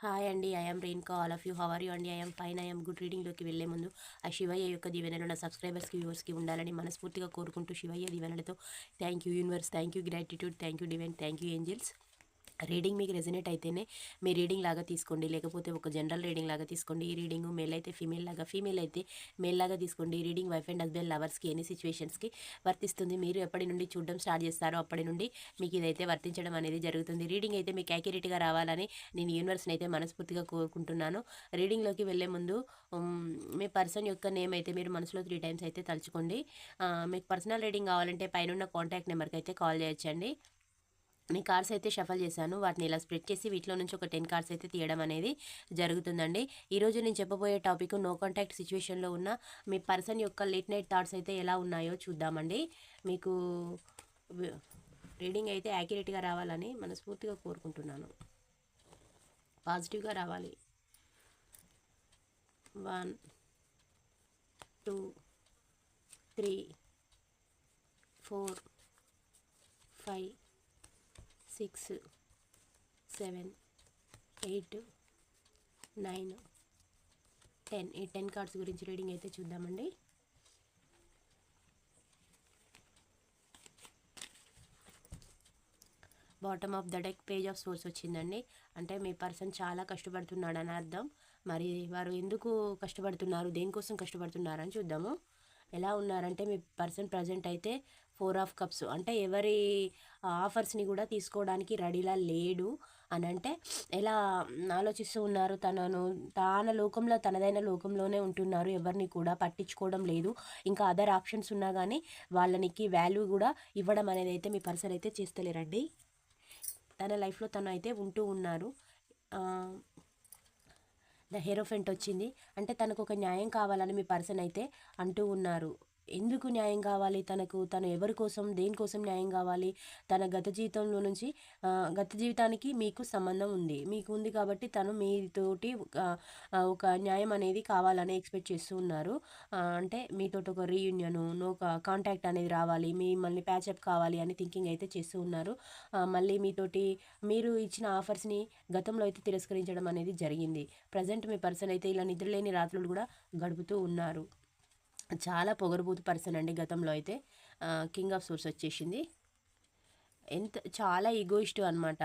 Hi అండి I'm Renuka all of you how are you అండి I'm fine I'm good రీడింగ్లోకి వెళ్ళే ముందు. ఆ శివయ్య యొక్క దీవెనలు నా సబ్స్క్రైబర్స్కి వ్యూవర్స్కి ఉండాలని మనస్ఫూర్తిగా కోరుకుంటూ శివయ్య దీవెనలతో thank you universe thank you gratitude thank you divine thank you angels reading మీకు రెజినేట్ అయితేనే మీ రీడింగ్ లాగా తీసుకోండి. లేకపోతే ఒక జనరల్ రీడింగ్ లాగా తీసుకోండి. ఈ రీడింగ్ మేల్ అయితే ఫీమేల్ లాగా ఫీమేల్ అయితే మేల్ లాగా తీసుకోండి. ఈ రీడింగ్ వైఫ్ అండ్ హస్బెండ్ లవర్స్కి ఎన్ని సిచ్యువేషన్స్కి వర్తిస్తుంది. మీరు ఎప్పటి నుండి చూడడం స్టార్ట్ చేస్తారో అప్పటి నుండి మీకు ఇదైతే వర్తించడం అనేది జరుగుతుంది. రీడింగ్ అయితే మీకు యాక్యురేట్గా రావాలని నేను యూనివర్స్ని అయితే మనస్ఫూర్తిగా కోరుకుంటున్నాను. రీడింగ్లోకి వెళ్ళే ముందు మీ పర్సన్ యొక్క నేమ్ అయితే మీరు మనసులో త్రీ టైమ్స్ అయితే తలుచుకోండి. మీకు పర్సనల్ రీడింగ్ కావాలంటే పైన కాంటాక్ట్ నెంబర్కి అయితే కాల్ చేయొచ్చండి. మీ కార్డ్స్ అయితే షఫల్ చేశాను. వాటిని ఇలా స్ప్రెడ్ చేసి వీటిలో నుంచి ఒక టెన్ కార్డ్స్ అయితే తీయడం అనేది జరుగుతుందండి. ఈరోజు నేను చెప్పబోయే టాపిక్ నో కాంటాక్ట్ సిచ్యువేషన్లో ఉన్న మీ పర్సన్ యొక్క లేట్ నైట్ థాట్స్ అయితే ఎలా ఉన్నాయో చూద్దామండి. మీకు రీడింగ్ అయితే యాక్యురేట్గా రావాలని మనస్ఫూర్తిగా కోరుకుంటున్నాను. పాజిటివ్గా రావాలి. One two three four five six seven eight nine ten. ఈ టెన్ కార్డ్స్ గురించి రీడింగ్ అయితే చూద్దామండి. Bottom of the deck page of swords వచ్చిందండి. అంటే మీ పర్సన్ చాలా కష్టపడుతున్నాడని అర్థం. మరి వారు ఎందుకు కష్టపడుతున్నారు? దేనికోసం కష్టపడుతున్నారని చూద్దాము. ఎలా ఉన్నారంటే మీ పర్సన్ ప్రజెంట్ అయితే ఫోర్ ఆఫ్ కప్స్. అంటే ఎవరి ఆఫర్స్ని కూడా తీసుకోవడానికి రెడీలా లేడు అని అంటే ఎలా ఆలోచిస్తూ ఉన్నారు? తనను తన లోకంలో తనదైన లోకంలోనే ఉంటున్నారు. ఎవరిని కూడా పట్టించుకోవడం లేదు. ఇంకా అదర్ ఆప్షన్స్ ఉన్నా కానీ వాళ్ళనికి వాల్యూ కూడా ఇవ్వడం అనేది అయితే మీ పర్సన్ అయితే చేస్తలేరండి. తన లైఫ్లో తను అయితే ఉంటూ ఉన్నారు. ద హెరోఫెంట్ వచ్చింది. అంటే తనకు ఒక న్యాయం కావాలని మీ పర్సన్ అయితే అంటూ ఉన్నారు. ఎందుకు న్యాయం కావాలి? తనకు తను ఎవరి కోసం దేనికోసం న్యాయం కావాలి? తన గత జీవితంలో నుంచి గత జీవితానికి మీకు సంబంధం ఉంది. మీకు ఉంది కాబట్టి తను మీతోటి ఒక న్యాయం అనేది కావాలని ఎక్స్పెక్ట్ చేస్తూ ఉన్నారు. అంటే మీతోటి ఒక రీయూనియన్ నో కాంటాక్ట్ అనేది రావాలి. మిమ్మల్ని ప్యాచప్ కావాలి అని థింకింగ్ అయితే చేస్తూ ఉన్నారు. మళ్ళీ మీతోటి మీరు ఇచ్చిన ఆఫర్స్ని గతంలో అయితే తిరస్కరించడం అనేది జరిగింది. ప్రజెంట్ మీ పర్సన్ అయితే ఇలా నిద్రలేని రాత్రులు కూడా గడుపుతూ ఉన్నారు. చాలా పొగరుబూతు పర్సన్ అండి గతంలో అయితే. కింగ్ ఆఫ్ సోర్స్ వచ్చేసింది. ఎంత చాలా ఈగోయిస్ట్ అనమాట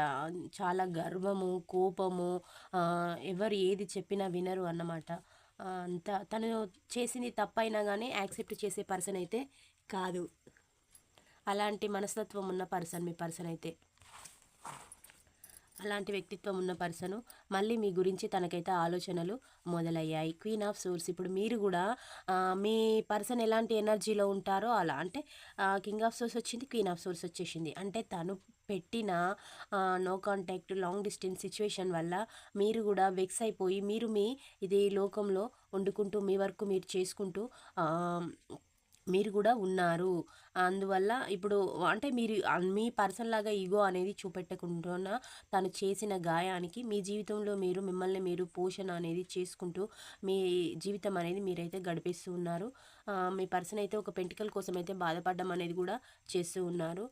చాలా గర్వము కోపము ఎవరు ఏది చెప్పినా వినరు అన్నమాట. అంత తను చేసింది తప్పైనా కానీ యాక్సెప్ట్ చేసే పర్సన్ అయితే కాదు. అలాంటి మనస్తత్వం ఉన్న పర్సన్ మీ పర్సన్ అయితే. అలాంటి వ్యక్తిత్వం ఉన్న పర్సను మళ్ళీ మీ గురించి తనకైతే ఆలోచనలు మొదలయ్యాయి. క్వీన్ ఆఫ్ సోర్స్ ఇప్పుడు మీరు కూడా మీ పర్సన్ ఎలాంటి ఎనర్జీలో ఉంటారో అలా అంటే కింగ్ ఆఫ్ సోర్స్ వచ్చింది క్వీన్ ఆఫ్ సోర్స్ వచ్చేసింది. అంటే తను పెట్టిన no contact long distance situation వల్ల మీరు కూడా వెక్స్ అయిపోయి మీరు మీ ఇది లోకంలో వండుకుంటూ మీ వరకు మీరు చేసుకుంటూ మీరు కూడా ఉన్నారు. అందువల్ల ఇప్పుడు అంటే మీరు మీ పర్సన్ లాగా ఈగో అనేది చూపెట్టకుండా తను చేసిన గాయానికి మీ జీవితంలో మీరు మిమ్మల్ని మీరు పోషణ అనేది చేసుకుంటూ మీ జీవితం అనేది మీరైతే గడిపేస్తూ ఉన్నారు. మీ పర్సన్ అయితే ఒక పెంటికల్ కోసం అయితే బాధపడడం అనేది కూడా చేస్తూ ఉన్నారు.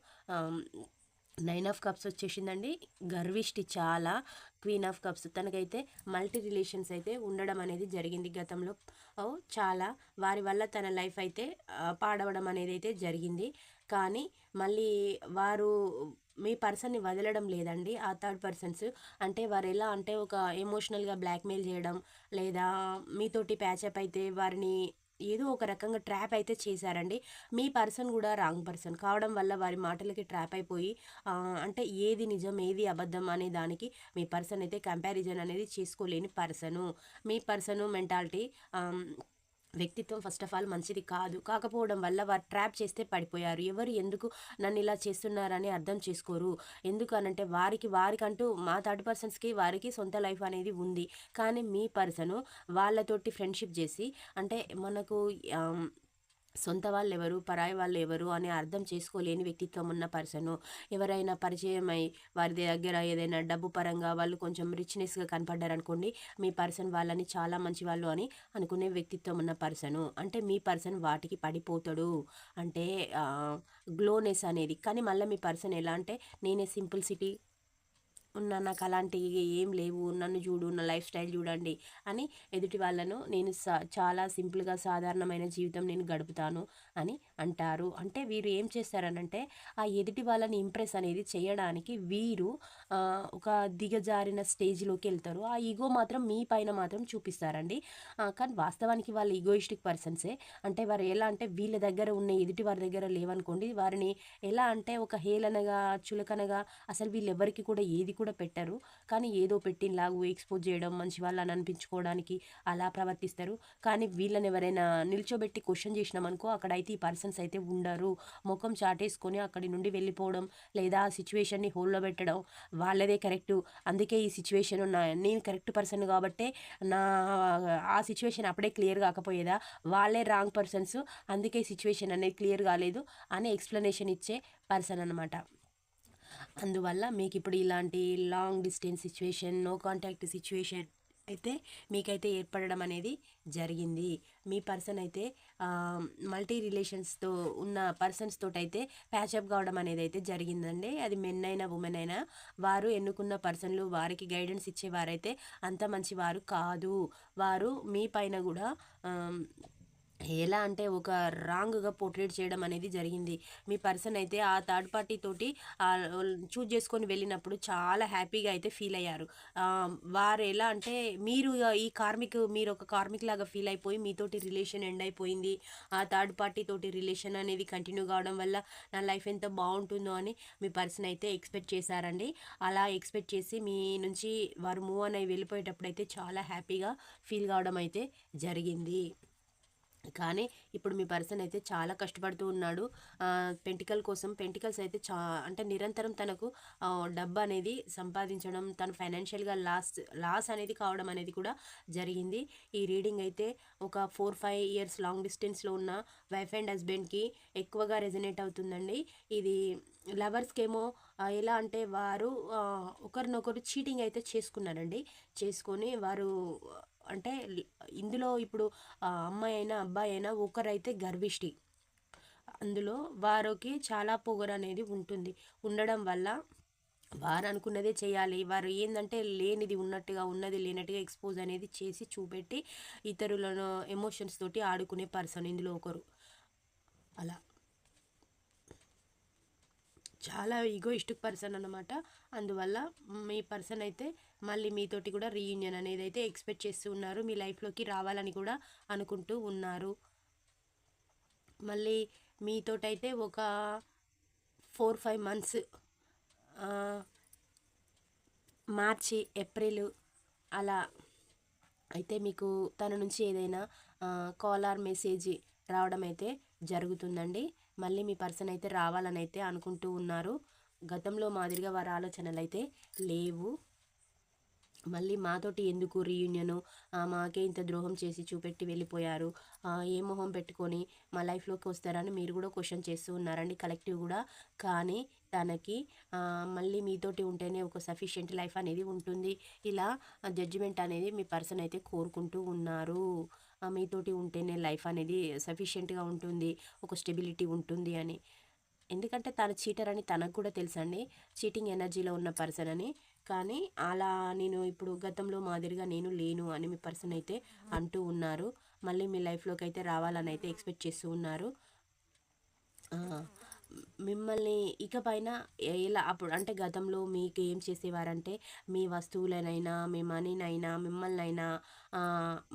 నైన్ ఆఫ్ కప్స్ వచ్చేసిందండి. గర్విష్టి చాలా క్వీన్ ఆఫ్ కప్స్. తనకైతే మల్టీ రిలేషన్స్ అయితే ఉండడం అనేది జరిగింది గతంలో. ఓ, చాలా. వారి వల్ల తన లైఫ్ అయితే పాడవడం అనేది అయితే జరిగింది. కానీ మళ్ళీ వారు మీ పర్సన్ని వదలడం లేదండి. ఆ థర్డ్ పర్సన్స్. అంటే వారు ఎలా అంటే ఒక ఎమోషనల్గా బ్లాక్మెయిల్ చేయడం లేదా మీతోటి ప్యాచప్ అయితే వారిని ఏదో ఒక రకంగా ట్రాప్ అయితే చేశారండి. మీ పర్సన్ కూడా రాంగ్ పర్సన్ కావడం వల్ల వారి మాటలకి ట్రాప్ అయిపోయి అంటే ఏది నిజం ఏది అబద్ధం అనే దానికి మీ పర్సన్ అయితే కంపారిజన్ అనేది చేసుకోలేని పర్సను. మీ పర్సను మెంటాలిటీ వ్యక్తిత్వం ఫస్ట్ ఆఫ్ ఆల్ మంచిది కాదు. కాకపోవడం వల్ల వారు ట్రాప్ చేస్తే పడిపోయారు. ఎవరు ఎందుకు నన్ను ఇలా చేస్తున్నారని అర్థం చేసుకోరు. ఎందుకు అనంటే వారికి వారికంటూ మా థర్డ్ పర్సన్స్కి వారికి సొంత లైఫ్ అనేది ఉంది. కానీ మీ పర్సను వాళ్ళతోటి ఫ్రెండ్షిప్ చేసి అంటే మనకు సొంత వాళ్ళు ఎవరు పరాయి వాళ్ళు ఎవరు అని అర్థం చేసుకోలేని వ్యక్తిత్వం ఉన్న పర్సను ఎవరైనా పరిచయం అయి వారి దగ్గర ఏదైనా డబ్బు పరంగా వాళ్ళు కొంచెం రిచ్నెస్గా కనపడ్డారనుకోండి మీ పర్సన్ వాళ్ళని చాలా మంచి వాళ్ళు అని అనుకునే వ్యక్తిత్వం ఉన్న పర్సను. అంటే మీ పర్సన్ వాటికి పడిపోతాడు. అంటే గ్లోనెస్ అనేది. కానీ మళ్ళీ మీ పర్సన్ ఎలా అంటే నేనే సింపుల్ సిటీ నాకు అలాంటి ఏం లేవు నన్ను చూడు నా లైఫ్ స్టైల్ చూడండి అని ఎదుటి వాళ్ళను నేను చాలా సింపుల్గా సాధారణమైన జీవితం నేను గడుపుతాను అని అంటారు. అంటే వీరు ఏం చేస్తారనంటే ఆ ఎదుటి వాళ్ళని ఇంప్రెస్ అనేది చేయడానికి వీరు ఒక దిగజారిన స్టేజ్లోకి వెళ్తారు. ఆ ఈగో మాత్రం మీ పైన మాత్రం చూపిస్తారండి. కానీ వాస్తవానికి వాళ్ళు ఈగోయిస్టిక్ పర్సన్సే అంటే వారు ఎలా అంటే వీళ్ళ దగ్గర ఉన్న ఎదుటి వారి దగ్గర లేవనుకోండి వారిని ఎలా అంటే ఒక హేళనగా చులకనగా అసలు వీళ్ళు ఎవరికి కూడా ఏది కూడా కూడా పెట్టరు. కానీ ఏదో పెట్టినలాగు ఎక్స్పోజ్ చేయడం మంచి వాళ్ళని అనిపించుకోవడానికి అలా ప్రవర్తిస్తారు. కానీ వీళ్ళని ఎవరైనా నిల్చోబెట్టి క్వశ్చన్ చేసినామనుకో అక్కడైతే ఈ పర్సన్స్ అయితే ఉండరు. ముఖం చాటేసుకొని అక్కడి నుండి వెళ్ళిపోవడం లేదా ఆ సిచ్యువేషన్ని హోల్డ్లో పెట్టడం వాళ్ళదే కరెక్ట్ అందుకే ఈ సిచ్యువేషన్ ఉన్న నేను కరెక్ట్ పర్సన్ కాబట్టే నా ఆ సిచ్యువేషన్ అప్పుడే క్లియర్ కాకపోయేదా? వాళ్ళే రాంగ్ పర్సన్స్ అందుకే సిచ్యువేషన్ అనేది క్లియర్ కాలేదు అని ఎక్స్ప్లెనేషన్ ఇచ్చే పర్సన్ అనమాట అందువల్ల మీకు ఇప్పుడు ఇలాంటి long distance situation no contact situation అయితే మీకైతే ఏర్పడడం అనేది జరిగింది. మీ పర్సన్ అయితే మల్టీ రిలేషన్స్తో ఉన్న పర్సన్స్ తోటి అయితే ప్యాచప్ కావడం అనేది అయితే జరిగిందండి. అది మెన్ అయినా ఉమెన్ అయినా వారు ఎన్నుకున్న పర్సన్లు వారికి గైడెన్స్ ఇచ్చేవారైతే అంత మంచి వారు కాదు. వారు మీ పైన కూడా ఎలా అంటే ఒక రాంగ్గా పోర్ట్రేట్ చేయడం అనేది జరిగింది. మీ పర్సన్ అయితే ఆ థర్డ్ పార్టీ తోటి చూజ్ చేసుకొని వెళ్ళినప్పుడు చాలా హ్యాపీగా అయితే ఫీల్ అయ్యారు. వారు ఎలా అంటే మీరు ఈ కార్మిక్ మీరు ఒక కార్మిక్ లాగా ఫీల్ అయిపోయి మీతోటి రిలేషన్ ఎండ్ అయిపోయింది. ఆ థర్డ్ పార్టీ తోటి రిలేషన్ అనేది కంటిన్యూ కావడం వల్ల నా లైఫ్ ఎంత బాగుంటుందో అని మీ పర్సన్ అయితే ఎక్స్పెక్ట్ చేశారండి. అలా ఎక్స్పెక్ట్ చేసి మీ నుంచి వారు మూవ్ అని వెళ్ళిపోయేటప్పుడు అయితే చాలా హ్యాపీగా ఫీల్ కావడం అయితే జరిగింది. కానీ ఇప్పుడు మీ పర్సన్ అయితే చాలా కష్టపడుతూ ఉన్నాడు. పెంటికల్ కోసం పెంటికల్స్ అయితే చా అంటే నిరంతరం తనకు డబ్బు అనేది సంపాదించడం తను ఫైనాన్షియల్గా లాస్ లాస్ అనేది కావడం అనేది కూడా జరిగింది. ఈ రీడింగ్ అయితే ఒక ఫోర్ ఫైవ్ ఇయర్స్ లాంగ్ డిస్టెన్స్లో ఉన్న వైఫ్ అండ్ హస్బెండ్కి ఎక్కువగా రెజనేట్ అవుతుందండి. ఇది లవర్స్కేమో ఎలా అంటే వారు ఒకరినొకరు చీటింగ్ అయితే చేసుకున్నారండి. చేసుకొని వారు అంటే ఇందులో ఇప్పుడు అమ్మాయి అయినా అబ్బాయి అయినా ఒకరైతే గర్విష్టి. అందులో వారికి చాలా పొగరు అనేది ఉంటుంది. ఉండడం వల్ల వారు అనుకున్నదే చేయాలి. వారు ఏంటంటే లేనిది ఉన్నట్టుగా ఉన్నది లేనట్టుగా ఎక్స్పోజ్ అనేది చేసి చూపెట్టి ఇతరులను ఎమోషన్స్ తోటి ఆడుకునే పర్సన్ ఇందులో ఒకరు. అలా. చాలా ఈగోయిస్టిక్ పర్సన్ అనమాట అందువల్ల మీ పర్సన్ అయితే మళ్ళీ మీతోటి కూడా రీయూనియన్ అనేది అయితే ఎక్స్పెక్ట్ చేస్తూ ఉన్నారు. మీ లైఫ్లోకి రావాలని కూడా అనుకుంటూ ఉన్నారు. మళ్ళీ మీతోటైతే ఒక four five months March April అలా అయితే మీకు తన నుంచి ఏదైనా కాల్ ఆర్ మెసేజ్ రావడం అయితే జరుగుతుందండి. మళ్ళీ మీ పర్సన్ అయితే రావాలని అయితే అనుకుంటూ ఉన్నారు. గతంలో మాదిరిగా వారి ఆలోచనలు అయితే లేవు. మళ్ళీ మాతోటి ఎందుకు రీయూనియను మాకే ఇంత ద్రోహం చేసి చూపెట్టి వెళ్ళిపోయారు. ఏ మొహం పెట్టుకొని మా లైఫ్లోకి వస్తారని మీరు కూడా క్వశ్చన్ చేస్తూ ఉన్నారండి. కలెక్టివ్ కూడా. కానీ తనకి మళ్ళీ మీతోటి ఉంటేనే ఒక సఫిషియెంట్ లైఫ్ అనేది ఉంటుంది. ఇలా జడ్జిమెంట్ అనేది మీ పర్సన్ అయితే కోరుకుంటూ ఉన్నారు. మీతోటి ఉంటేనే లైఫ్ అనేది సఫిషియెంట్గా ఉంటుంది. ఒక స్టెబిలిటీ ఉంటుంది అని. ఎందుకంటే తను చీటర్ అని తనకు కూడా తెలుసండి. చీటింగ్ ఎనర్జీలో ఉన్న పర్సన్ అని. కానీ అలా నేను ఇప్పుడు గతంలో మాదిరిగా నేను లేను అని మీ పర్సన్ అయితే అంటూ ఉన్నారు. మళ్ళీ మీ లైఫ్లోకి అయితే రావాలని అయితే ఎక్స్పెక్ట్ చేస్తూ ఉన్నారు. మిమ్మల్ని ఇకపైన ఎలా అప్పుడు అంటే గతంలో మీకు ఏం చేసేవారంటే మీ వస్తువులనైనా మీ మనీనైనా మిమ్మల్నైనా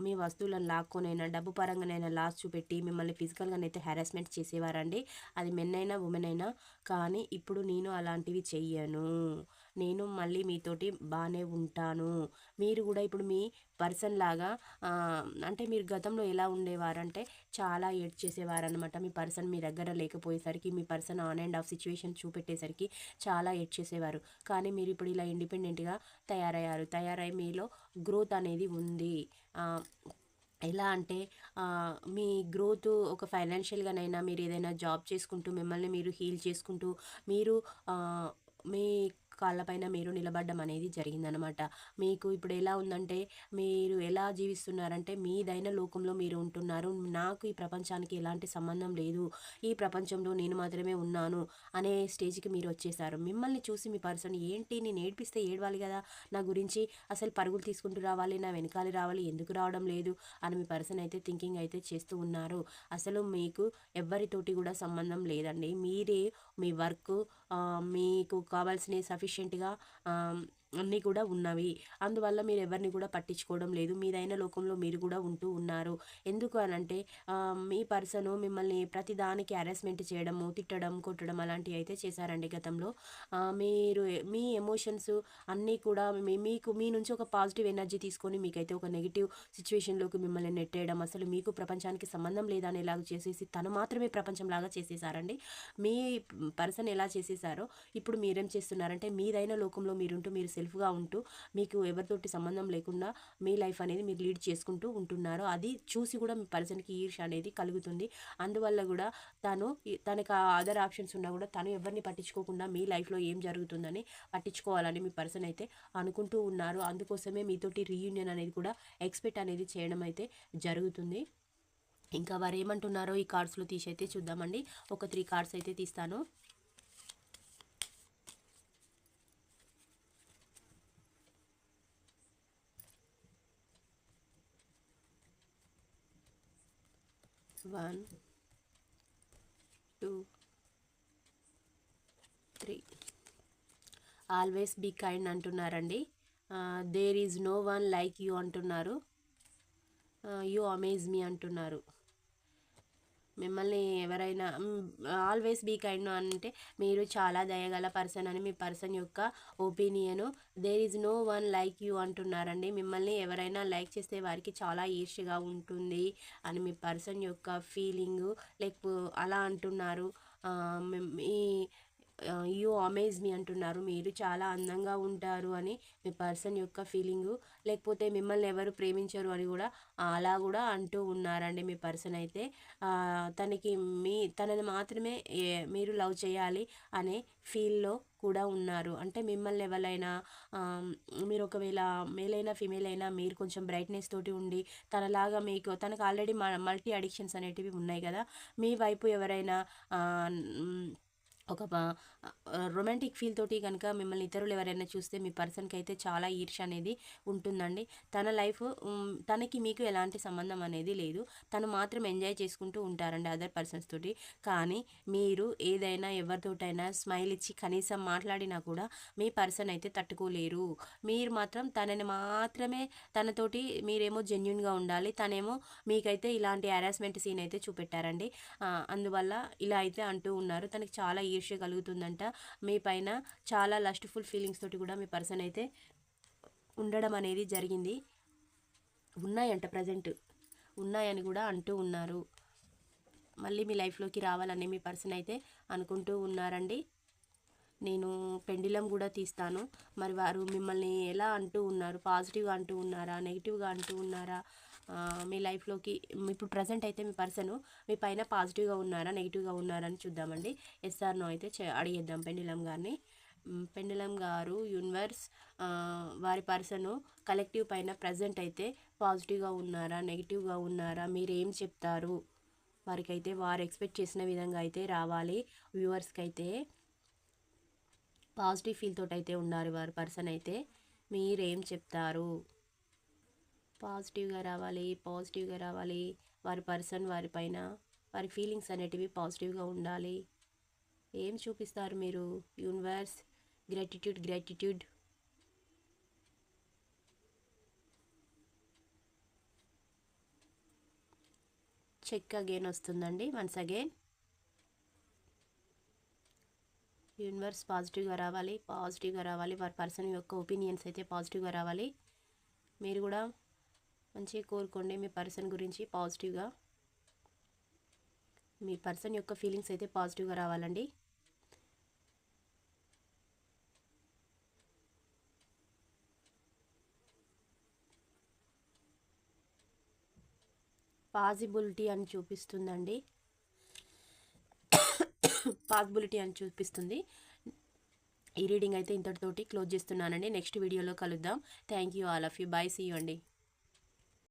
మీ వస్తువులను లాక్కొనైనా డబ్బు పరంగానైనా లాస్ చూపెట్టి మిమ్మల్ని ఫిజికల్గానైతే హెరాస్మెంట్ చేసేవారండి. అది మెన్ అయినా ఉమెన్ అయినా కానీ ఇప్పుడు నేను అలాంటివి చెయ్యను. నేను మళ్ళీ మీతోటి బాగానే ఉంటాను. మీరు కూడా ఇప్పుడు మీ పర్సన్ లాగా అంటే మీరు గతంలో ఎలా ఉండేవారంటే చాలా ఏడ్ చేసేవారనమాట మీ పర్సన్ మీ దగ్గర లేకపోయేసరికి మీ person on and off situation చూపెట్టేసరికి చాలా ఏడ్ చేసేవారు. కానీ మీరు ఇప్పుడు ఇలా ఇండిపెండెంట్గా తయారయ్యారు. తయారై మీలో గ్రోత్ అనేది ఉంది. ఎలా అంటే మీ గ్రోత్ ఒక ఫైనాన్షియల్గానైనా మీరు ఏదైనా జాబ్ చేసుకుంటూ మిమ్మల్ని మీరు హీల్ చేసుకుంటూ మీరు మీ కాళ్ళపైన మీరు నిలబడడం అనేది జరిగిందనమాట మీకు ఇప్పుడు ఎలా ఉందంటే మీరు ఎలా జీవిస్తున్నారంటే మీదైన లోకంలో మీరు ఉంటున్నారు. నాకు ఈ ప్రపంచానికి ఎలాంటి సంబంధం లేదు. ఈ ప్రపంచంలో నేను మాత్రమే ఉన్నాను అనే స్టేజ్కి మీరు వచ్చేసారు. మిమ్మల్ని చూసి మీ పర్సన్ ఏంటి నేను నేర్పిస్తే ఏడవాలి కదా? నా గురించి అసలు పరుగులు తీసుకుంటూ రావాలి నా వెనకాలి రావాలి ఎందుకు రావడం లేదు? అని మీ పర్సన్ అయితే థింకింగ్ అయితే చేస్తూ ఉన్నారు. అసలు మీకు ఎవరితోటి కూడా సంబంధం లేదండి. మీరే మీ వర్క్ మీకు కావాల్సినవి సఫిషియెంట్గా అన్నీ కూడా ఉన్నవి. అందువల్ల మీరు ఎవరిని కూడా పట్టించుకోవడం లేదు. మీదైన లోకంలో మీరు కూడా ఉంటూ ఉన్నారు. ఎందుకు అనంటే మీ పర్సన్ మిమ్మల్ని ప్రతిదానికి హెరాస్మెంట్ చేయడము తిట్టడం కొట్టడం అలాంటివి అయితే చేశారండి గతంలో. మీరు మీ ఎమోషన్స్ అన్నీ కూడా మీకు మీ నుంచి ఒక పాజిటివ్ ఎనర్జీ తీసుకొని మీకైతే ఒక నెగిటివ్ సిచ్యువేషన్లోకి మిమ్మల్ని నెట్టేయడం అసలు మీకు ప్రపంచానికి సంబంధం లేదనేలాగా చేసేసి తను మాత్రమే ప్రపంచంలాగా చేసేసారండి. మీ పర్సన్ ఎలా చేసేసారో ఇప్పుడు మీరేం చేస్తున్నారంటే మీదైన లోకంలో మీరుంటూ మీరు సెల్ఫ్గా ఉంటూ మీకు ఎవరితోటి సంబంధం లేకుండా మీ లైఫ్ అనేది మీరు లీడ్ చేసుకుంటూ ఉంటున్నారు. అది చూసి కూడా మీ పర్సన్కి ఈర్ష అనేది కలుగుతుంది. అందువల్ల కూడా తను తనకు అదర్ ఆప్షన్స్ ఉన్నా కూడా తను ఎవరిని పట్టించుకోకుండా మీ లైఫ్లో ఏం జరుగుతుందని పట్టించుకోవాలని మీ పర్సన్ అయితే అనుకుంటూ ఉన్నారు. అందుకోసమే మీతోటి రీయూనియన్ అనేది కూడా ఎక్స్పెక్ట్ అనేది చేయడం అయితే జరుగుతుంది. ఇంకా వారు ఏమంటున్నారో ఈ కార్డ్స్లో తీసి అయితే చూద్దామండి. ఒక త్రీ కార్డ్స్ అయితే తీస్తాను. One two three. Always be kind అంటున్నారండి. There is no one like you అంటున్నారు. యూ అమేజ్ మీ అంటున్నారు. మిమ్మల్ని ఎవరైనా ఆల్వేస్ బీ కైండ్ అంటే మీరు చాలా దయగల పర్సన్ అని మీ పర్సన్ యొక్క opinion there is no one like you అంటున్నారండి. మిమ్మల్ని ఎవరైనా లైక్ చేస్తే వారికి చాలా ఈర్ష్యగా ఉంటుంది అని మీ పర్సన్ యొక్క ఫీలింగు లైక్ అలా అంటున్నారు. మీ యూ అమేజ్ మీ అంటున్నారు. మీరు చాలా అందంగా ఉంటారు అని మీ పర్సన్ యొక్క ఫీలింగు. లేకపోతే మిమ్మల్ని ఎవరు ప్రేమించరు అని కూడా అలా కూడా అంటూ ఉన్నారండి మీ పర్సన్ అయితే. తనకి మీ తనని మాత్రమే మీరు లవ్ చేయాలి అనే ఫీల్లో కూడా ఉన్నారు. అంటే మిమ్మల్ని ఎవరైనా మీరు ఒకవేళ మేల్ అయినా ఫీమేల్ అయినా మీరు కొంచెం బ్రైట్నెస్ తోటి ఉండి తనలాగా మీకు తనకు ఆల్రెడీ మల్టీ అడిక్షన్స్ అనేటివి ఉన్నాయి కదా. మీ వైపు ఎవరైనా ఒక రొమాంటిక్ ఫీల్ తోటి కనుక మిమ్మల్ని ఇతరులు ఎవరైనా చూస్తే మీ పర్సన్కి అయితే చాలా ఈర్ష అనేది ఉంటుందండి. తన లైఫ్ తనకి మీకు ఎలాంటి సంబంధం అనేది లేదు. తను మాత్రం ఎంజాయ్ చేసుకుంటూ ఉంటారండి అదర్ పర్సన్స్ తోటి. కానీ మీరు ఏదైనా ఎవరితోటైనా స్మైల్ ఇచ్చి కనీసం మాట్లాడినా కూడా మీ పర్సన్ అయితే తట్టుకోలేరు. మీరు మాత్రం తనని మాత్రమే తనతోటి మీరేమో జెన్యున్గా ఉండాలి. తనేమో మీకైతే ఇలాంటి హెరాస్మెంట్ సీన్ అయితే చూపెట్టారండి. అందువల్ల ఇలా అయితే అంటూ ఉన్నారు. తనకి చాలా తీర్చగలుగుతుందంట కలుగుతుందంట. మీ పైన చాలా లస్ట్ఫుల్ ఫీలింగ్స్ తోటి కూడా మీ పర్సన్ అయితే ఉండడం అనేది జరిగింది. ఉన్నాయంట ప్రజెంట్ ఉన్నాయని కూడా అంటూ ఉన్నారు. మళ్ళీ మీ లైఫ్లోకి రావాలని మీ పర్సన్ అయితే అనుకుంటూ ఉన్నారండి. నేను పెండిలం కూడా తీస్తాను. మరి వారు మిమ్మల్ని ఎలా అంటూ ఉన్నారు? పాజిటివ్గా అంటూ ఉన్నారా? నెగిటివ్గా అంటూ ఉన్నారా? మీ లైఫ్లోకి ఇప్పుడు ప్రజెంట్ అయితే మీ పర్సన్ మీ పైన పాజిటివ్గా ఉన్నారా నెగిటివ్గా ఉన్నారా అని చూద్దామండి. ఎస్ఆర్నో అయితే అడిగేద్దాం పెండిలం గారిని. పెండిలం గారు యూనివర్స్ వారి పర్సన్ కలెక్టివ్ పైన ప్రజెంట్ అయితే పాజిటివ్గా ఉన్నారా నెగిటివ్గా ఉన్నారా మీరు ఏం చెప్తారు? వారికి అయితే వారు ఎక్స్పెక్ట్ చేసిన విధంగా అయితే రావాలి. వ్యూవర్స్కి అయితే పాజిటివ్ ఫీల్ తోటి అయితే ఉన్నారు వారి పర్సన్ అయితే మీరేం చెప్తారు? పాజిటివ్గా రావాలి పాజిటివ్గా రావాలి. వారి పర్సన్ వారి పైన వారి ఫీలింగ్స్ అనేటివి పాజిటివ్గా ఉండాలి. ఏం చూపిస్తారు మీరు? Universe gratitude gratitude. Check again వస్తుందండి. Once again. యూనివర్స్ పాజిటివ్గా రావాలి పాజిటివ్గా రావాలి. వారి పర్సన్ యొక్క ఒపీనియన్స్ అయితే పాజిటివ్గా రావాలి. మీరు కూడా మంచిగా కోరుకోండి మీ పర్సన్ గురించి పాజిటివ్గా. మీ పర్సన్ యొక్క ఫీలింగ్స్ అయితే పాజిటివ్గా రావాలండి. పాజిబిలిటీ అని చూపిస్తుందండి. పాసిబిలిటీ అని చూపిస్తుంది. ఈ రీడింగ్ అయితే ఇంతటితోటి క్లోజ్ చేస్తున్నానండి. నెక్స్ట్ వీడియోలో కలుద్దాం. Thank you all of you. Bye. See you అండి.